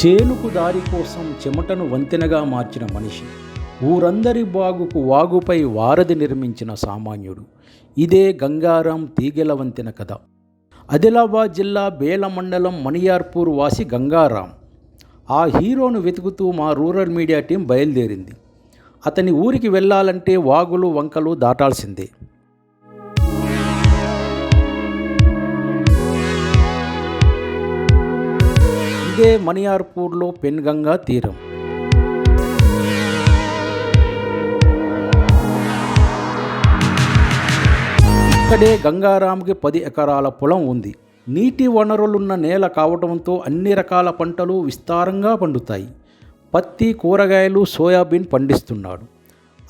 చేనుకు దారి కోసం చెమటను వంతెనగా మార్చిన మనిషి ఊరందరి బాగుకు వాగుపై వారధి నిర్మించిన సామాన్యుడు. ఇదే గంగారాం తీగెల వంతెన కథ. ఆదిలాబాద్ జిల్లా బేల మండలం మణియార్పూర్ వాసి గంగారాం. ఆ హీరోను వెతుకుతూ మా రూరల్ మీడియా టీం బయలుదేరింది. అతని ఊరికి వెళ్ళాలంటే వాగులు వంకలు దాటాల్సిందే. ఇదే మణియార్పూర్లో పెన్గంగా తీరం. ఇక్కడే గంగారాంకి పది ఎకరాల పొలం ఉంది. నీటి వనరులున్న నేల కావడంతో అన్ని రకాల పంటలు విస్తారంగా పండుతాయి. పత్తి కూరగాయలు సోయాబీన్ పండిస్తున్నాడు.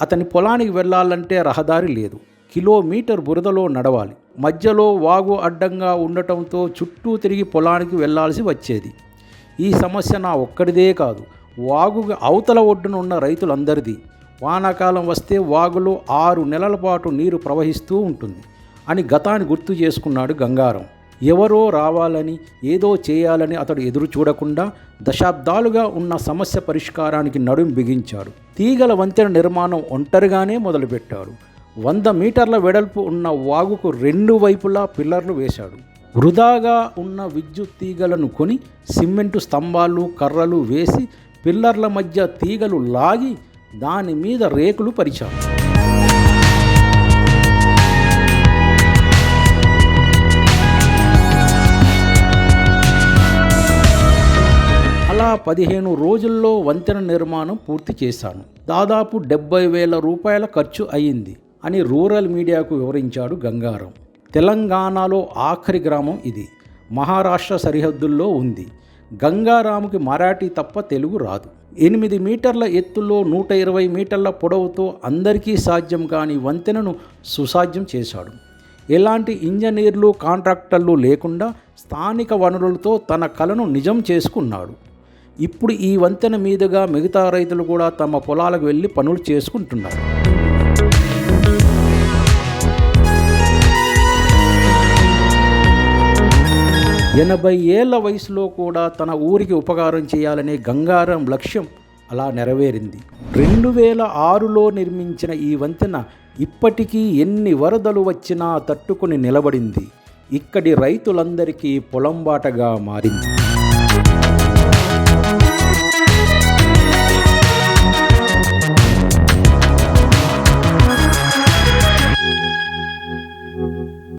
అతని పొలానికి వెళ్ళాలంటే రహదారి లేదు. కిలోమీటర్ బురదలో నడవాలి. మధ్యలో వాగు అడ్డంగా ఉండటంతో చుట్టూ తిరిగి పొలానికి వెళ్ళాల్సి వచ్చేది. ఈ సమస్య నా ఒక్కడిదే కాదు. వాగు అవతల ఒడ్డున ఉన్న రైతులందరిది. వానాకాలం వస్తే వాగులో ఆరు నెలల పాటు నీరు ప్రవహిస్తూ ఉంటుంది అని గతాన్ని గుర్తు చేసుకున్నాడు గంగారం. ఎవరో రావాలని ఏదో చేయాలని అతడు ఎదురు చూడకుండా దశాబ్దాలుగా ఉన్న సమస్య పరిష్కారానికి నడుం బిగించాడు. తీగల వంతెన నిర్మాణం ఒంటరిగానే మొదలుపెట్టాడు. వంద మీటర్ల వెడల్పు ఉన్న వాగుకు రెండు వైపులా పిల్లర్లు వేశాడు. వృధాగా ఉన్న విద్యుత్ తీగలను కొని సిమెంటు స్తంభాలు కర్రలు వేసి పిల్లర్ల మధ్య తీగలు లాగి దాని మీద రేకులు పరిచారు. అలా పదిహేను రోజుల్లో వంతెన నిర్మాణం పూర్తి చేశాను. దాదాపు డెబ్బై వేల రూపాయల ఖర్చు అయ్యింది అని రూరల్ మీడియాకు వివరించాడు గంగారం. తెలంగాణలో ఆఖరి గ్రామం ఇది. మహారాష్ట్ర సరిహద్దుల్లో ఉంది. గంగారాముకి మరాఠీ తప్ప తెలుగు రాదు. ఎనిమిది మీటర్ల ఎత్తులో నూట ఇరవై మీటర్ల పొడవుతో అందరికీ సాధ్యం కాని వంతెనను సుసాధ్యం చేశాడు. ఎలాంటి ఇంజనీర్లు కాంట్రాక్టర్లు లేకుండా స్థానిక వనరులతో తన కలను నిజం చేసుకున్నాడు. ఇప్పుడు ఈ వంతెన మీదుగా మిగతా రైతులు కూడా తమ పొలాలకు వెళ్ళి పనులు చేసుకుంటున్నారు. ఎనభై ఏళ్ళ వయసులో కూడా తన ఊరికి ఉపకారం చేయాలనే గంగారం లక్ష్యం అలా నెరవేరింది. రెండు వేల ఆరులో నిర్మించిన ఈ వంతెన ఇప్పటికీ ఎన్ని వరదలు వచ్చినా తట్టుకుని నిలబడింది. ఇక్కడి రైతులందరికీ పొలంబాటగా మారింది.